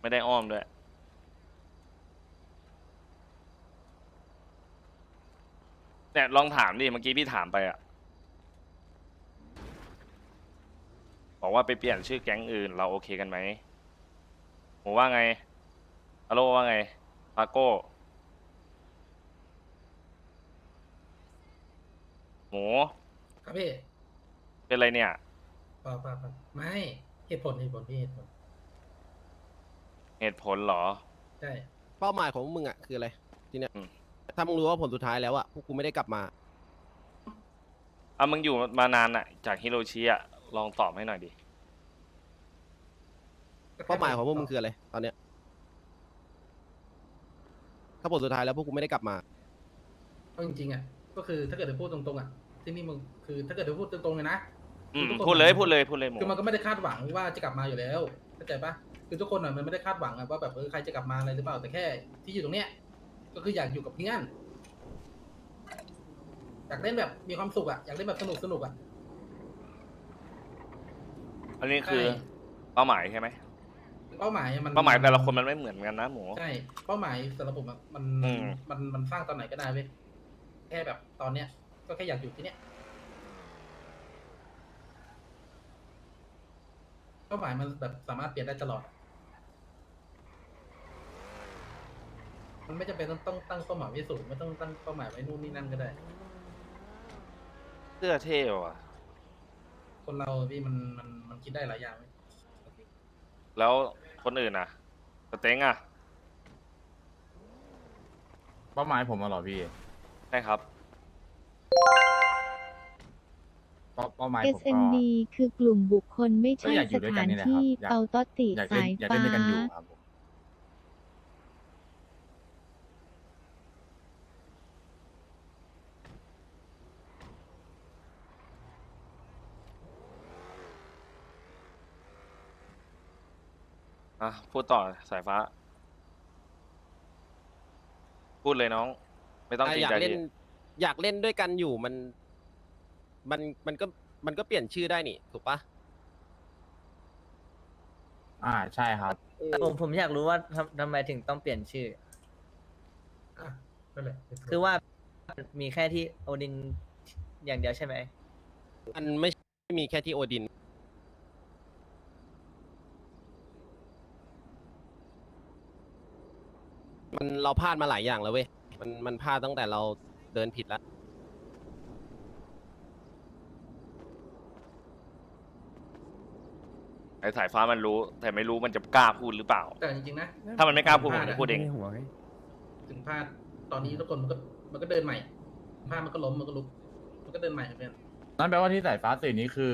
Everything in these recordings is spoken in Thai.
ไม่ได้อ้อมด้วย เนี่ยลองถามดิ เมื่อกี้พี่ถามไปอะบอกว่าไปเปลี่ยนชื่อแก๊งอื่น เราโอเคกันไหมหมูว่าไงฮัลโหลว่าไงปาโก้ หมู ครับพี่เป็นไรเนี่ยเปล่าเปล่าเปล่าไม่เหตุผลเหตุผลพี่เหตุผล เหตุผลเหรอ ใช่ เป้าหมายของพวกมึงอะคืออะไรทีเนี้ยอืม ถ้ามึงรู้ว่าผลสุดท้ายแล้วอะพวกกูไม่ได้กลับมา อะมึงอยู่มานานอะจากฮิโรชิอะลองตอบให้หน่อยดิ เป้าหมายของพวกมึงคืออะไรตอนเนี้ยถ้าผลสุดท้ายแล้วพวกกูไม่ได้กลับมา เอาจริงๆอะ ก็คือถ้าเกิดจะพูดตรงๆอะ ที่นี่มึงคือถ้าเกิดจะพูดตรงๆเลยนะ อืมทุกคนพูดเลยพูดเลยพูดเลยหมูคือมันก็ไม่ได้คาดหวังว่าจะกลับมาอยู่แล้วเข้าใจปะ คือทุกคนอะมันไม่ได้คาดหวังอะว่าแบบเออใครจะกลับมาอะไรหรือเปล่าแต่แค่ ที่อยู่ตรงเนี้ยก็คืออยากอยู่กับเพื่อนอยากเล่นแบบมีความสุขอะอยากเล่นแบบสนุกสนุกๆอะอันนี้คือใช่เป้าหมายใช่ไหมเป้าหมายอะมันเป้าหมายแต่ละคนมันไม่เหมือนกันนะหมู ใช่เป้าหมายสำหรับผมอะมันอืมมันมันสร้างตอนไหนก็ได้เว้ยแค่แบบตอนเนี้ย ก็แค่อยากอยู่ที่เนี้ยเป้าหมายมันแบบสามารถเปลี่ยนได้ตลอด มันไม่จำเป็นต้องต้องตั้งเป้าหมายไว้สูงไม่ต้องตั้งเป้าหมายไว้นู่นนี่นั่นก็ได้ เสื้อเท่ว่ะ คนเราพี่มันมันมันคิดได้หลายอย่างเว้ยแล้วคนอื่นอะสเต็งอะเป้าหมายผมอะเหรอพี่ใช่ครับ เป้าเป้าหมายผมก็ SMD คือกลุ่มบุคคลไม่ก็ใช่อยากอยู่สด้วยกัถานนนี่แหละครับที่อยาก เปาตอติอยากเล่สานยอยากฟ้าเล่นด้วยกันอยู่ครับผม อะพูดต่อสายฟ้า พูดเลยน้อง ไม่ต้องอะเกรงอยากใจเล่น ดิอยากเล่นด้วยกันอยู่มัน มันมันก็มันก็เปลี่ยนชื่อได้นี่ถูกปะอ่าใช่ครับ ผมผมอยากรู้ว่าทำทำไมถึงต้องเปลี่ยนชื่ออะนั่นแหละคือว่ามีแค่ที่โอดินอย่างเดียวใช่ไหม มันไม่ใช่มีแค่ที่โอดิน มัน เราพลาดมาหลายอย่างแล้วเว้ย มันมันพลาดตั้งแต่เราเดินผิดแล้ว ไอ้สายฟ้ามันรู้ แต่ไม่รู้มันจะกล้าพูดหรือเปล่า แต่จริงๆนะ ถ้ามันไม่กล้าพูดผมจะพูดเองถึงพลาดตอนนี้ทุกคนมันก็มันก็เดินใหม่พลาดมันก็ล้มมันก็ลุก มันก็เดินใหม่เหมือนกันนั่นแปลว่าที่สายฟ้าสื่อนี้คือ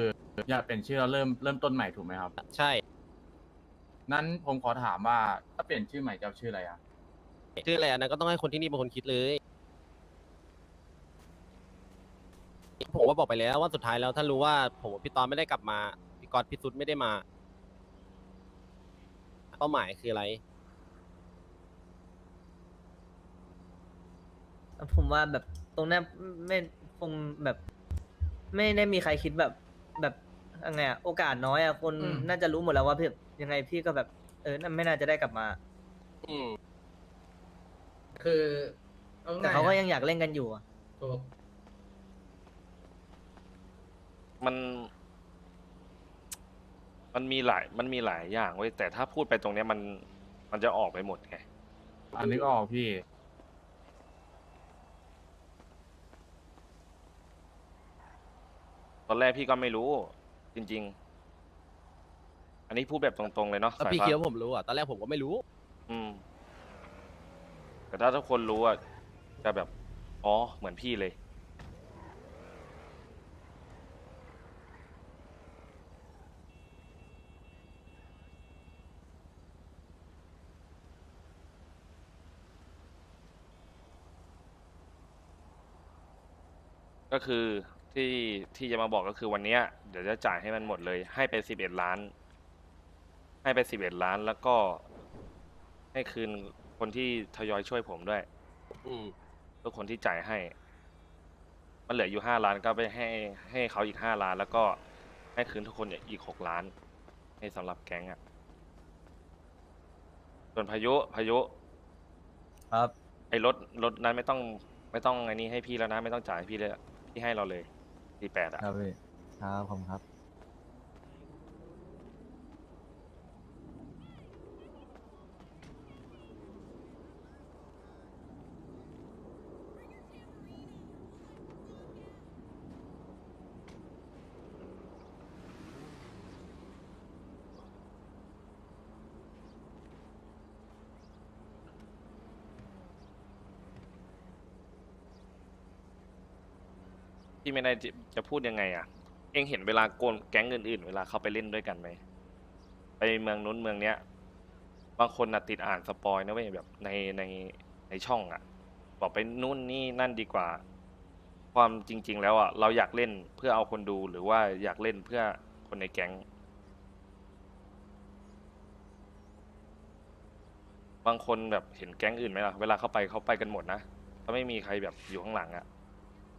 อยากเป็นชื่อเราเริ่มเริ่มต้นใหม่ถูกไหมครับ ใช่ นั้นผมขอถามว่าถ้าเปลี่ยนชื่อใหม่จะเอาชื่ออะไรอะ ชื่ออะไรอันนั้นก็ต้องให้คนที่นี่เป็นคนคิดเลย ผมว่าบอกไปแล้วว่าสุดท้ายแล้วถ้ารู้ว่าผมกับพี่ตอนไม่ได้กลับมาพี่กอดพี่ซุดไม่ได้มาเป้าหมายคืออะไร ผมว่าแบบตรงเนี้ยไม่คงแบบ ไม่ได้มีใครคิดแบบแบบยังไงอะโอกาสน้อยอะคนอืม น่าจะรู้หมดแล้วว่าพี่ยังไงพี่ก็แบบ เออน่าไม่น่าจะได้กลับมา อืม คือเอาแต่ง่ายเขาก็ๆยังอยากเล่นกันอยู่อะถูกมัน มันมีหลาย มันมีหลายอย่างเว้ยแต่ถ้าพูดไปตรงเนี้ยมัน มันจะออกไปหมดไง อันนี้ก็ออกพี่ ตอนแรกพี่ก็ไม่รู้ จริง ๆ อันนี้พูดแบบตรงๆเลยเนาะแล้วสายพี่ฟ้าคิดว่าผมรู้อะ ตอนแรกผมก็ไม่รู้ อืม แต่ถ้าทุกคนรู้อะจะแบบ อ๋อ เหมือนพี่เลย ก็คือที่ที่จะมาบอกก็คือวันเนี้ยเดี๋ยวจะจ่ายให้มันหมดเลย ให้ไปสิบเอ็ดล้าน ให้ไปสิบเอ็ดล้านแล้วก็ให้คืน คนที่ทยอยช่วยผมด้วยอืมทุกคนที่จ่ายให้ มันเหลืออยู่ห้าล้านก็ไปให้ให้เขาอีกห้าล้าน แล้วก็ให้คืนทุกคนอีกหกล้าน ให้สำหรับแก๊งอะ่ะ ส่วนพายุพายุ ครับ ไอ้รถรถนั้นไม่ต้องไม่ต้องไอ้นี่ให้พี่แล้วนะ ไม่ต้องจ่ายให้พี่เลยพี่ให้เราเลยทีแปดอะครับพี่ครับผมครับ ไม่ได้จะพูดยังไงอะ เองเห็นเวลาโกนแก๊งอื่นๆ เวลาเขาไปเล่นด้วยกันไหมไปเมืองนู้นเมืองเนี้ย บางคนน่ะติดอ่านสปอยนะเว้ยแบบในในในช่องอะ บอกไปนู่นนี่นั่นดีกว่า ความจริง ๆ แล้วอะเราอยากเล่นเพื่อเอาคนดูหรือว่าอยากเล่นเพื่อคนในแก๊ง บางคนแบบเห็นแก๊งอื่นไหมล่ะ เวลาเขาไปเขาไปกันหมดนะเขาไม่มีใครแบบอยู่ข้างหลังอะ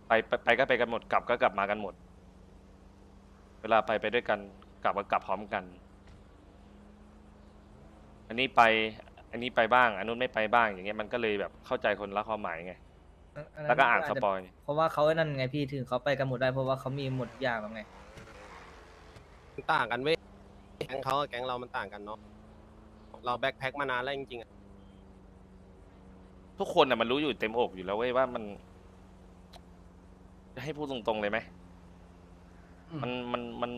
ไปไปไปก็ไปกันหมดกลับก็กลับมากันหมด เวลาไปไปด้วยกัน กลับก็กลับพร้อมกัน อันนี้ไป อันนี้ไปบ้างอันนู้นไม่ไปบ้างอย่างเงี้ยมันก็เลยแบบเข้าใจคนละความหมายไงแล้วก็อ่านสปอยเพราะว่าเขาไอ้นั่นไงพี่ถึงเขาไปกันหมดได้เพราะว่าเขามีหมดทุกอย่างแล้วไง มันต่างกันเว้ยแก๊งเขากับแก๊งเรามันต่างกันเนาะเราแบ็คแพ็คมานานแล้วจริงๆอะทุกคนน่ะมันรู้อยู่เต็มอกอยู่แล้วเว้ยว่ามันจะ ให้พูดตรงๆเลยไหมอืมมันมันมัน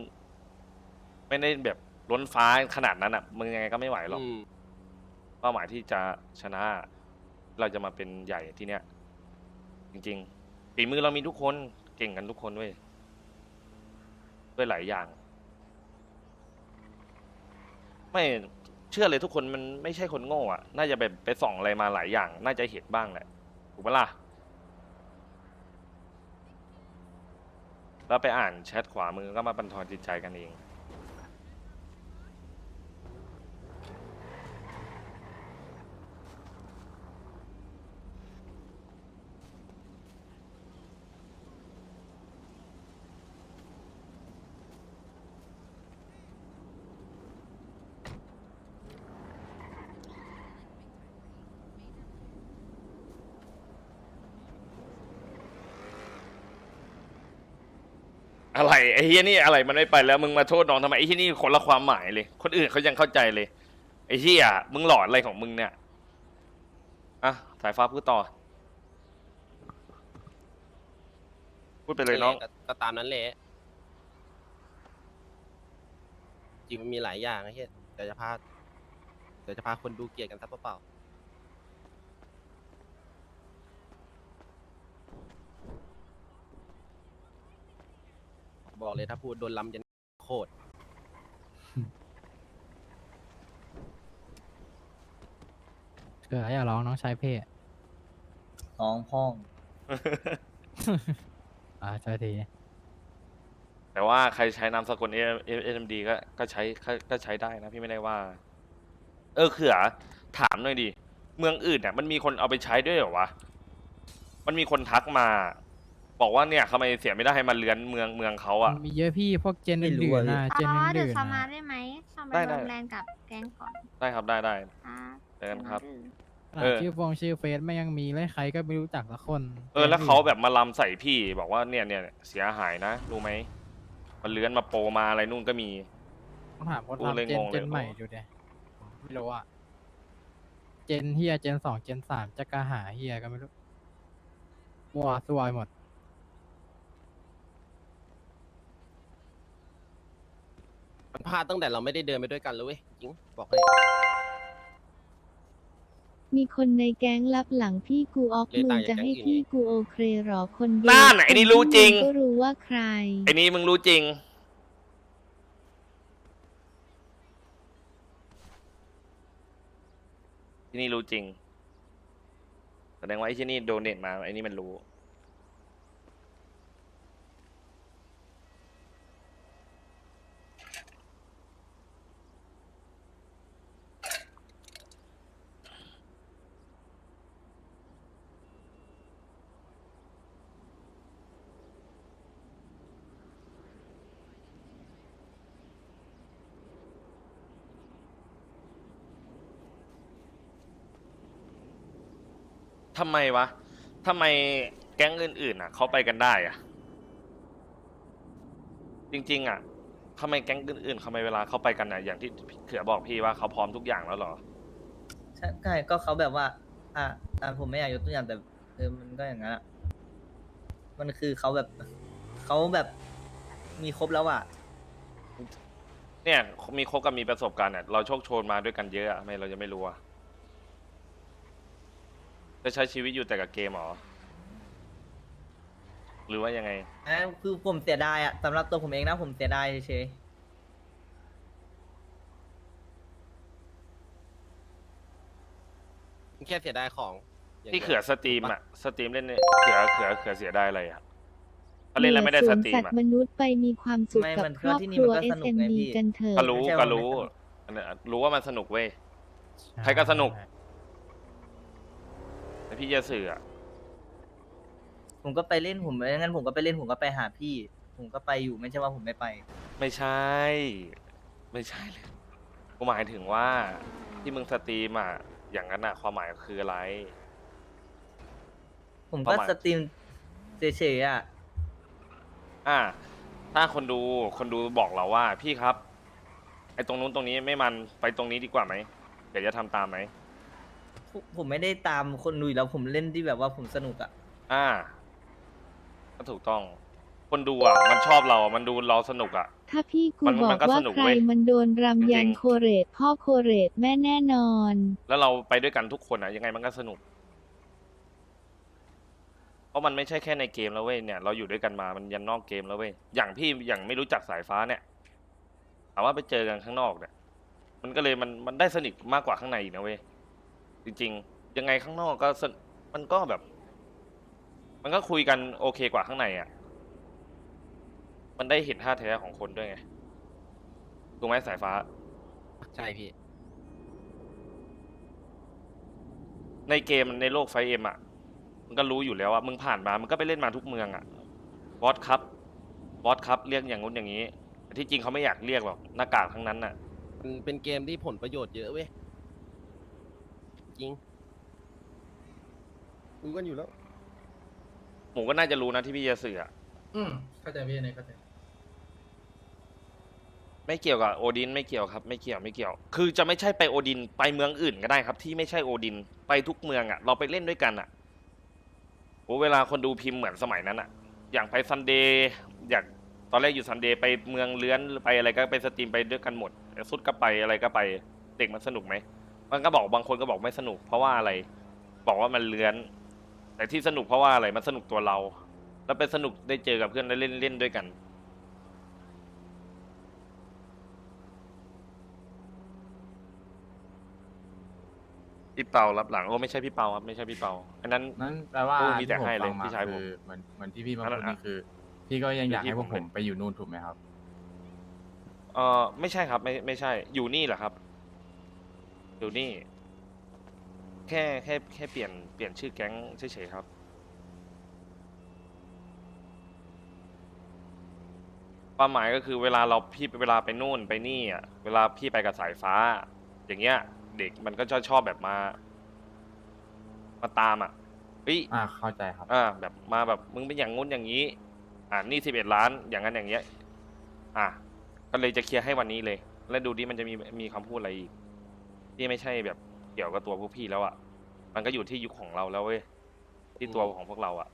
ไม่ได้แบบล้นฟ้าขนาดนั้นอะ มึงยังไงก็ไม่ไหวหรอกอืมเป้าหมายที่จะชนะ เราจะมาเป็นใหญ่ที่เนี้ย จริงๆฝีมือเรามีทุกคนเก่งกันทุกคนเว้ยด้วยหลายอย่าง ไม่เชื่อเลยทุกคนมันไม่ใช่คนโง่อะน่าจะแบบไปส่องอะไรมาหลายอย่าง น่าจะเห็นบ้างแหละถูกปะล่ะ แล้วไปอ่านแชทขวามือก็มาบันทอนจิตใจกันเอง อะไรไอ้เฮียนี่อะไรมันไม่ไปแล้วมึงมาโทษน้องทำไมไอ้เฮียนี่คนละความหมายเลย คนอื่นเขายังเข้าใจเลย ไอ้เฮียมึงหลอนอะไรของมึงเนี่ยอะสายฟ้าพูดต่อ พูดไปเลยน้อง ก็ก็ตามนั้นแหละจริงมันมีหลายอย่างไอ้เหี้ยเดี๋ยวจะพาเดี๋ยวจะพาคนดูเกลียดกันซะเปล่าๆ บอกเลยถ้าพูดโดนลำจะโคตร เกิดอย่าร้องน้องชายเพ่น้องพ่อง อ่าเจอทีแต่ว่าใครใช้นามสกุลเอ็มดีก็ก็ใช้ก็ก็ใช้ได้นะพี่ไม่ได้ว่า เออเขือถามหน่อยดิเมืองอื่นเนี่ยมันมีคนเอาไปใช้ด้วยเหรอวะ มันมีคนทักมา บอกว่าเนี่ยทำไมเสียไม่ได้ให้มาเลือนเมืองเมืองเขาอะมีเยอะพี่พวกเจนไม่รู้อื่นอะๆนะอ๋เจนอเดี๋ยวอื่นสๆมานะได้ไหมสมาได้ลได้งแรงกับแก๊งก่อนได้ครับได้ได้ครับเจอกันครับอืมขนาดเออ ชื่อฟงชื่อเฟซไม่ยังมีเลยใครก็ไม่รู้จักสักคนเออแล้วเขาแบบมาลำใส่พี่บอกว่าเนี่ยเนี่ยเสียหายนะรู้ไหมมาเลื้อนมาโปรมาอะไรนู่นก็มี ต้องถามคนกูเลยทำเจนงงเลย เจนใหม่ดูเดไม่รู้อะเจนเฮียเจนสองเจนสามจะกระหาเฮียก็ไม่รู้มัวสวยหมด มันพลาดตั้งแต่เราไม่ได้เดินไปด้วยกันเลยเว้ยจริงบอกเลยมีคนในแก๊งรับหลังพี่กูออกเลยมึต่างงจากจะให้แก๊งอื่นพี่ไงกูโอเคหรอคนเดียวนั่นน่ะไอ้นี่รู้จริงก็รู้ว่าใครไอ้นี่มึงรู้จริง ที่นี่รู้จริงแสดงว่าไอ้ที่นี่โดเนทมาไอ้นี่มันรู้ ทำไมวะทำไมแก๊งอื่นๆอะเขาไปกันได้อะ จริง ๆ อะทำไมแก๊งอื่นๆเขาไม่เวลาเขาไปกันอะอย่างที่เขือบอกพี่ว่าเขาพร้อมทุกอย่างแล้วเหรอใช่ใช่ก็เขาแบบว่า อะอะผมไม่อยากยกตัวอย่างแต่เออมันก็อย่างนั้นอะมันคือเขาแบบเขาแบบมีครบแล้วอะเนี่ยมีคบกับมีประสบการณ์เนี่ยเราโชคโชนมาด้วยกันเยอะอะทำไมเราจะไม่รู้อะ จะใช้ชีวิตอยู่แต่กับเกมเหรอ หรือว่ายังไง อันนั้นคือผมเสียดายอะสำหรับตัวผมเองนะผมเสียดายเฉยแค่เสียดายของย่างที่ดียวเขือสตรีมอะสตรีมเล่นเนี่ยเขือเขือเขือเสียได้อะไรอะเขาเล่นแล้วไม่ได้สตรีมสัตอะว์มนุษย์ไปมีความสุขไม่กับมันคก็รอบที่คนี่รัวมันก็สนุกไง SMD พี่กันเถอะ ก็รู้ไม่ใช่ก็ว่าไม่รู้สนุกอันเนี้ยรู้ว่ามันสนุกเว้ย ใครก็สนุก แต่พี่จะสื่ออะผมก็ไปเล่นผมไม่งั้นผมก็ไปเล่นผมก็ไปหาพี่ ผมก็ไปอยู่ไม่ใช่ว่าผมไม่ไป ไม่ใช่ ไม่ใช่เลยกูหมายถึงว่าที่มึงสตรีมอะอย่างนั้นอะความหมายคืออะไร ผมก็ประมาณสตรีมเฉยๆอะอ่า ถ้าคนดูคนดูบอกเราว่า พี่ครับ ไอ้ตรงนู้นตรงนี้ไม่มันไปตรงนี้ดีกว่าไหมเดี๋ยวจะทำตามไหม ผมผมไม่ได้ตามคนดูอยู่แล้วผมเล่นที่แบบว่าผมสนุกอะอ่าก็ถูกต้อง คนดูอะ มันชอบเรามันดูเราสนุกอะ ถ้าพี่กูมันบอมักนก็ว่าสนุกใครเว้ยมันโดนรำยันจริงโคเรตพ่อโคเรตแม่แน่นอน แล้วเราไปด้วยกันทุกคนอะยังไงมันก็สนุก เพราะมันไม่ใช่แค่ในเกมแล้วเว้ยเนี่ยเราอยู่ด้วยกันมามันยันนอกเกมแล้วเว้ยอย่างพี่อย่างไม่รู้จักสายฟ้าเนี่ยถามว่าไปเจอกันข้างนอกเนี่ย มันก็เลยมันมันได้สนิทมากกว่าข้างในอีกนะเว้ย จริง ๆ ยังไงข้างนอกก็สนมันก็แบบ มันก็คุยกันโอเคกว่าข้างในอะ มันได้เห็นท่าแท้ของคนด้วยไงถูกไหมสายฟ้า ใช่พี่ ในเกมในโลกไฟเอ็มอะมันก็รู้อยู่แล้วว่ามึงผ่านมา มันก็ไปเล่นมาทุกเมืองอะ บอสครับ บอสครับ เรียกอย่างงู้นอย่างนี้แต่ที่จริงเขาไม่อยากเรียกหรอก หน้ากากทั้งนั้นน่ะ มันเป็นเกมที่ผลประโยชน์เยอะเว้ย จริงรู้กันอยู่แล้ว ผมก็น่าจะรู้นะที่พี่จะสื่ออะอืมเข้าใจพี่เนี่ยเข้าใจไม่เกี่ยวกับโอดินไม่เกี่ยวครับ ไม่เกี่ยวไม่เกี่ยว คือจะไม่ใช่ไปโอดินไปเมืองอื่นก็ได้ครับ ที่ไม่ใช่โอดินไปทุกเมืองอะ เราไปเล่นด้วยกันอะโอ้เวลาคนดูพิมพ์เหมือนสมัยนั้นอะ อย่างไปซันเดย์อยากตอนแรกอยู่ซันเดย์ไปเมืองเลื้อนไปอะไรก็ไปสตรีมไปด้วยกันหมดสุดก็ไปอะไรก็ไปเด็กมันสนุกไหม มันก็บอกบางคนก็บอกไม่สนุก เพราะว่าอะไร บอกว่ามันเลื้อน แต่ที่สนุกเพราะว่าอะไรมันสนุกตัวเรา แล้วไปสนุกได้เจอกับเพื่อนได้เล่นเล่นด้วยกัน พี่เปารับหลังโอ้ไม่ใช่พี่เปาครับไม่ใช่พี่เปาอันนั้น นั่นแปลว่าโอ้มีที่แต่ผมให้เลยฟังมาพี่ชายผมคือเหมือนเหมือนที่พี่มาอันนั้พูดนนี่คือ พี่ก็ยังอยากที่ให้พวกผมผมเป็นไปอยู่นู่นถูกไหมครับ เออไม่ใช่ครับ ไม่ไม่ใช่ อยู่นี่แหละครับ อยู่นี่ แค่แค่แค่เปลี่ยนเปลี่ยนชื่อแก๊งเฉยๆครับ ความหมายก็คือเวลาเราพี่เวลาไปนู่นไปนี่อะเวลาพี่ไปกับสายฟ้า อย่างเงี้ย เด็กมันก็จะชอบแบบมา มาตามอะเฮ้ย อ่าเข้าใจครับ อ่าแบบมาแบบมึงเป็นอย่างงู้นอย่างนี้ อ่านี่สิบเอ็ดล้านอย่างนั้นอย่างเงี้ย อะก็เลยจะเคลียร์ให้วันนี้เลย แล้วดูดิมันจะมีมีคำพูดอะไรอีก ที่ไม่ใช่แบบเกี่ยวกับตัวพวกพี่แล้วอะ่ะมันก็อยู่ที่ยุคของเราแล้วเว้ยที่ตัวของพวกเราอะ่ะ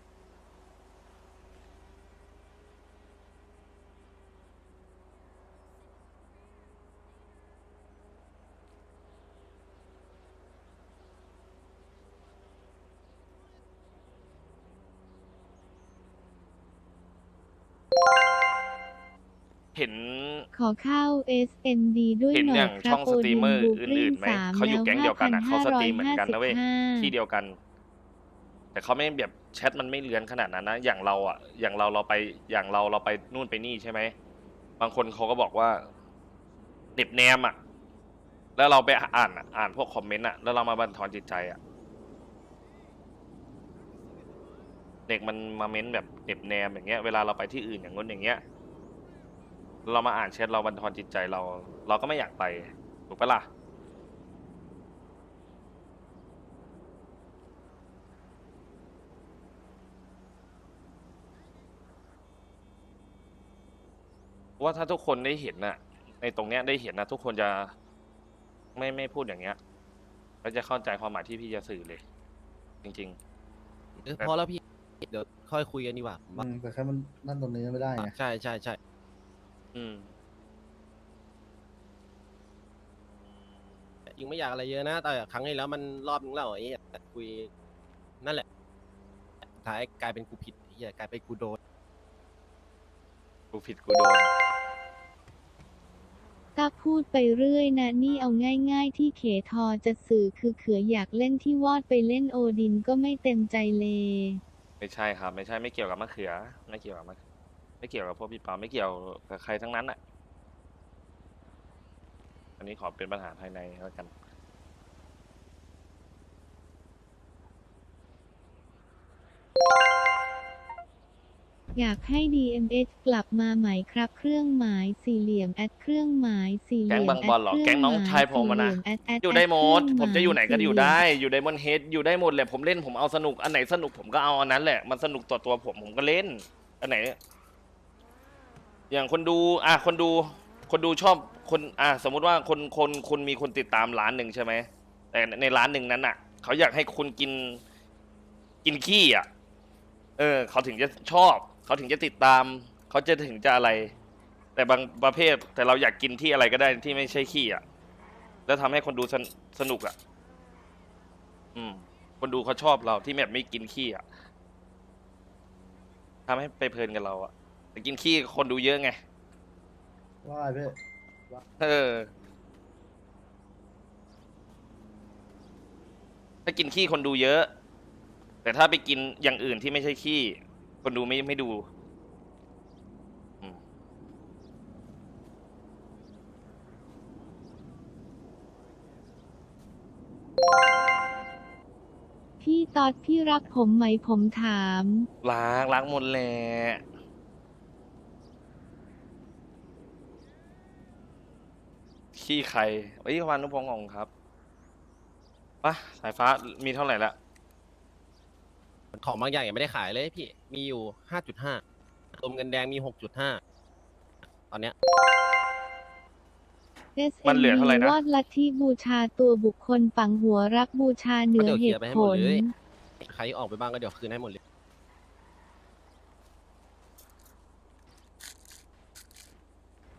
เห็น ขอเข้า SMD ด้วยเห็นหน่ออยย่างครัช่บองโอสตรีดิมนเมอร์บุกอื่ลินงๆไหมสามเขาอยู่แล้วแก๊งเดียวกันอะเขาสตรีมเหมือนกันนะเว้ย5,555ที่เดียวกัน แต่เขาไม่แบบแชทมันไม่เลือนขนาดนั้นนะ อย่างเราอะ อย่างเราเราไป อย่างเราเราไปนู่นไปนี่ใช่ไหม บางคนเขาก็บอกว่าเด็บแนมอะ แล้วเราไปอ่านอะอ่านพวกคอมเมนต์อะ แล้วเรามาบันทอนจิตใจอะ เด็กมันมาเม้นแบบเด็บแนมอย่างเงี้ย เวลาเราไปที่อื่นอย่างง้นอย่างเงี้ย เรามาอ่านแชทเราบันทอนจิตใจเรา เราก็ไม่อยากไปถูกปะล่ะ ว่าถ้าทุกคนได้เห็นน่ะ ในตรงเนี้ยได้เห็นนะทุกคนจะไม่ไม่พูดอย่างเงี้ยแล้วจะเข้าใจความหมายที่พี่จะสื่อเลย จริง เออพอแล้วพี่ เดี๋ยวค่อยคุยกันดีกว่ามว่แต่แค่มันนั่นตรงนี้ไม่ได้ไง ใช่ใช่ใช่ อืมยังไม่อยากอะไรเยอะนะ แต่ครั้งที่แล้วมันรอบนึงแล้วไอ้เหี้ยคุยนั่นแหละสุดท้ายกลายเป็นกูผิดไอ้เหี้ยกลายเป็นกูโดน กูผิดกูโดนตาพูดไปเรื่อยนะนี่เอาง่าย ๆ ที่เขทอจะสื่อคือเขืออยากเล่นที่วอดไปเล่นโอดินก็ไม่เต็มใจเลย ไม่ใช่ครับ ไม่ใช่ไม่เกี่ยวกับมะเขือ ไม่เกี่ยวกับมะ ไม่เกี่ยวกับพวกพี่เปาไม่เกี่ยวกับใครทั้งนั้นอะ อันนี้ขอเป็นปัญหาภายในแล้วกัน อยากให้ DMH กลับมาใหม่ครับ เครื่องหมายสี่เหลี่ยมแอดเครื่องหมายสี่เหลี่ยมแก๊งบางบอลเหรอแดแก๊งน้องชายผมอะนะสี่เหลี่ยแดแอยู่ได้หมด แเครื่องผมจะอยู่ไหนก็อยู่สี่เหลี่มได้ อยู่ไดมอนเฮดอยู่ได้หมดแหละ ผมเล่นผมเอาสนุก อันไหนสนุกผมก็เอาอันนั้นแหละ มันสนุกต่อตัวผมผมก็เล่น อันไหน อย่างคนดูอะคนดูคนดูชอบคนอะสมมุติว่าคนคนคุณมีคนติดตามล้านหนึ่งใช่ไหมแต่ในร้านหนึ่งนั้นอะ เขาอยากให้คุณกินกินขี้อะ เออ เขาถึงจะชอบ เขาถึงจะติดตาม เขาจะถึงจะอะไร แต่บางประเภทแต่เราอยากกินที่อะไรก็ได้ที่ไม่ใช่ขี้อะ แล้วทำให้คนดูสนสนุกอะ อืม คนดูเขาชอบเราที่แบบไม่กินขี้อะทำให้ไปเพลินกับเราอะ แต่กินขี้คนดูเยอะไง ว่าไงพี่เออ ถ้ากินขี้คนดูเยอะ แต่ถ้าไปกินอย่างอื่นที่ไม่ใช่ขี้ คนดูไม่ไม่ดูอืมพี่ตอดพี่รักผมไหมผมถาม ล้างล้างหมดแหละ ขี้ใครเอ้ยวันนุพงศ์ของครับปะสายฟ้ามีเท่าไหร่ละของบางอย่างยังไม่ได้ขายเลยพี่ มีอยู่ห้าจุดห้ารวมเงินแดงมีหกจุดห้าตอนเนี้ย SMD มันเหลือเท่าไหร่นะ วอดลัทธิบูชาตัวบุคคลฝังหัวรักบูชาเหนือเหตุผล ใครที่ออกไปบ้างก็เดี๋ยวคืนให้หมดเลย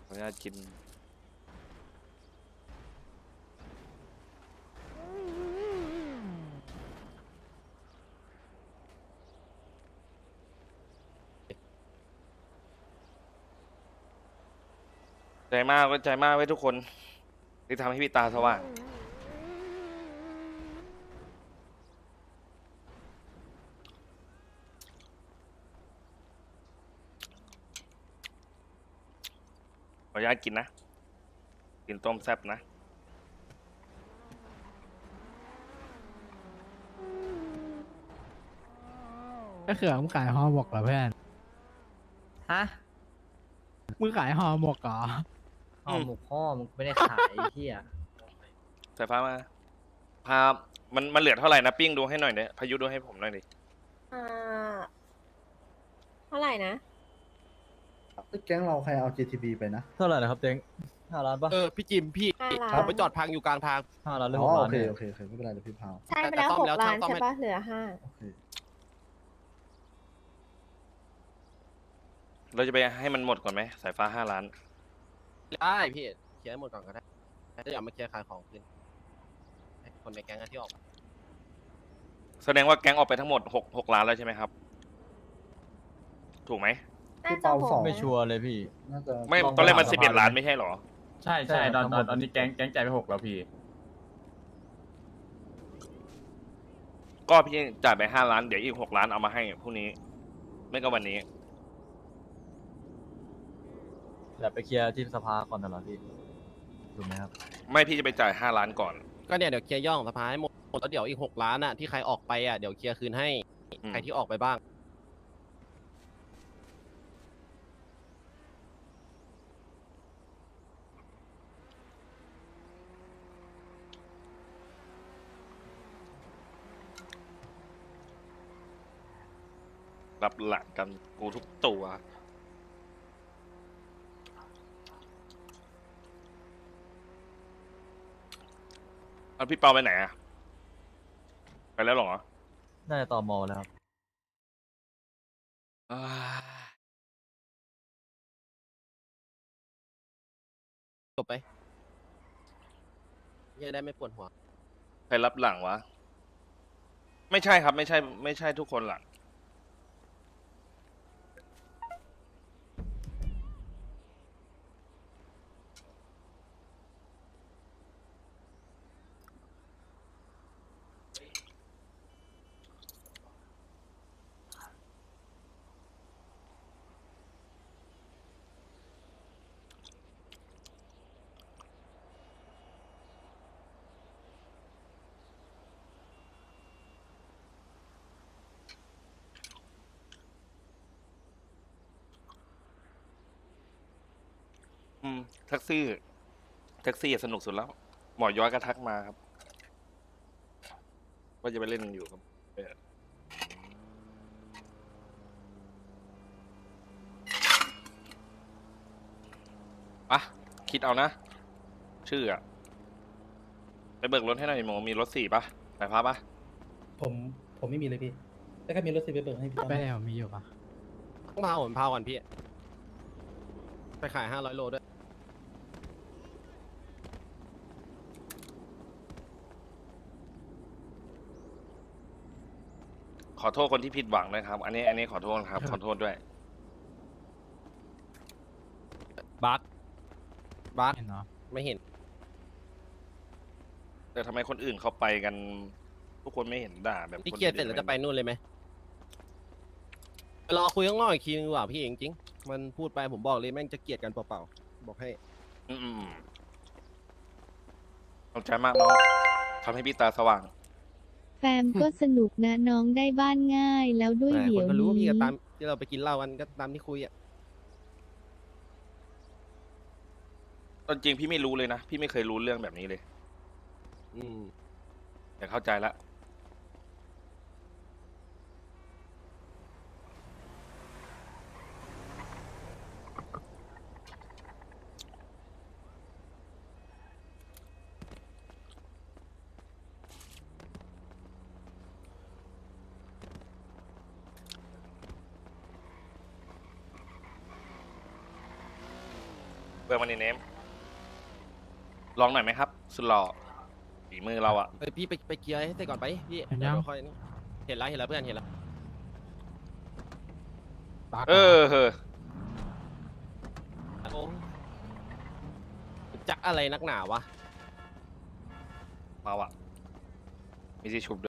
ขออนุญาตกิน ใจมากไว้ใจมากไว้ทุกคนที่ทำให้พี่ตาสว่างขออนุญาตกินนะ กินต้มแซ่บนะก็คือมึงขายห่อหมกเหรอเพื่อน ฮะ มึงขายห่อหมกเหรอ ห่อหมกพ่อมึงไม่ได้ขายไอ้เหี้ยสายฟ้ามาพามันมันเหลือเท่าไหร่นะปิ้งดูให้หน่อยเนี่ยพายุดูให้ผมหน่อยดิอ่าเท่าไหร่นะแก๊งเราใครเอา GTB ไปนะ เท่าไหร่นะครับเจ๊งห้าล้านปะเออพี่จิมพี่ห้าล้านผมไปจอดพังอยู่กลางทาง ห้าล้านหรืออ๋หอกโอล้านเคเนี่ยโอเคโอเคไม่เป็นไรเดี๋ยวพี่พาวใช่ไปแต่แล้วซ่อมหกแล้วล้านซ่อมใช่ให้ปะเหลือห้าโอเคเราจะไปให้มันหมดก่อนไหมสายฟ้าห้าล้าน ได้พี่เคลียร์ให้หมดก่อนก็ได้ถ้าอยากมาเคลียร์ขายของคืนให้คนในแก๊งที่ออกมาแสดงว่าแก๊งออกไปทั้งหมดหกหกล้านแล้วใช่ไหมครับ ถูกไหม น่าพี่จะเปาหกสองไม่ชัวร์เลยพี่ น่าจะ ไม่ลองตอนแรกมันไปสิบหาเอ็ดสภาล้านเลยไม่ใช่เหรอ ใช่ใช่ใช่ตอนทั้งตหมอนดตอนนี้แก๊งแก๊งจ่ายไปหกแล้วพี่ ก็พี่จ่ายไปห้าล้านเดี๋ยวอีกหกล้านเอามาให้พรุ่งนี้ ไม่ก็วันนี้ แบบไปเคลียร์ที่สภาก่อนตลอดพี่ถูกไหมครับ ไม่พี่จะไปจ่ายห้าล้านก่อน ก็เนี่ยเดี๋ยวเคลียร์ย่องสภาให้หมดแล้วเดี๋ยวอีกหกล้านอะที่ใครออกไปอะเดี๋ยวเคลียร์คืนให้อืม ใครที่ออกไปบ้าง รับหลังกันกูทุกตัว เอาพี่เปาไปไหนอะไปแล้วเหรอน่าจะตอมอแล้วครับ อ่าจบไปเฮียได้ไม่ปวดหัว ใครรับหลังวะ ไม่ใช่ครับ ไม่ใช่ ไม่ใช่ทุกคนหลัง อืมแท็กซี่แท็กซี่สนุกสุดแล้ว หมอย้อยก็ทักมาครับ ว่าจะไปเล่นอยู่ครับเออปะคิดเอานะ ชื่ออะไปเบิกรถให้หน่อยโมมีรถสี่ปะไปพาปะผมผมไม่มีเลยพี่แต่แค่มีรถสิบไปเบิกให้พี่ไปแล้วมีอยู่ปะ ต้องพาผมพาก่อนพี่ ไปขายห้าร้อยโลด้วย อโทษคนที่ผิดหวังนะครับ อันนี้อันนี้ขอโทษครับ ขอโทษด้วย บักบักเห็นเนาะไม่เห็น แต่ทำไมคนอื่นเขาไปกันทุกคนไม่เห็นด่าแบบนี่คนเคลียร์เสร็จแล้วจะไปนู่นเลยไหมรอคุยข้างนอกอีกทีนึงดีกว่าพี่จริงๆมันพูดไปผมบอกเลยแม่งจะเกลียดกันเปล่าๆบอกให้ อืมอืมอืมขอบใจมากน้องทำให้พี่ตาสว่าง แฟมก็สนุกนะน้องได้บ้านง่าย แล้วด้วยแต่คเดี๋ยนวก็รู้ว่าพี่นี้ ก็ตามที่เราไปกินเหล้ากันก็ตามที่คุยอะ ตอนจริงพี่ไม่รู้เลยนะ พี่ไม่เคยรู้เรื่องแบบนี้เลย อืม แต่เข้าใจละ เบอร์มันนี่เนมลองหน่อยไหมครับ สุดหล่อฝีมือเราอะเอ้ยพี่ไปไปเกียร์ให้เสร็จก่อนไปพี่เห็นเดี๋ยัยวงเราค่อยนี่เห็นแล้วเห็นแล้วเพื่อนเห็นแล้วปากเออเฮ้อโอ้จักอะไรนักหนาวะมาว่ะมีที่ชุบด้วย